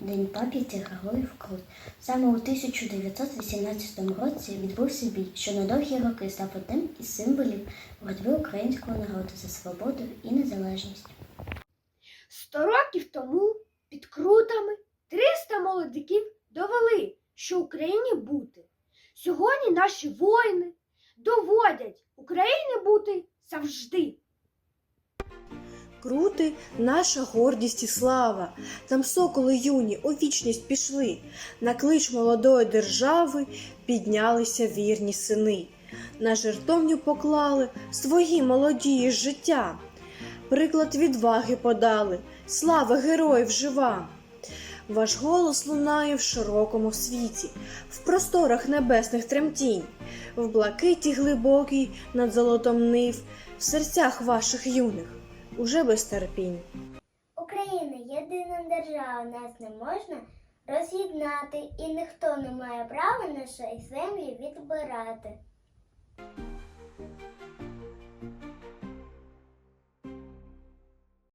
День пам'яті Героїв Крут. Саме у 1918 році відбувся бій, що на довгі роки став одним із символів боротьби українського народу за свободу і незалежність. Сто років тому під крутами 300 молодиків довели, що Україні бути. Сьогодні наші воїни доводять Україні бути завжди. Крути наша гордість і слава. Там соколи юні у вічність пішли. На клич молодої держави піднялися вірні сини. На жертовню поклали свої молодії життя. Приклад відваги подали, слава героїв жива. Ваш голос лунає в широкому світі, в просторах небесних тремтінь, в блакиті глибокій над золотом нив, в серцях ваших юних уже без терпінь. Україна єдина держава, нас не можна роз'єднати, і ніхто не має права нашої землі відбирати.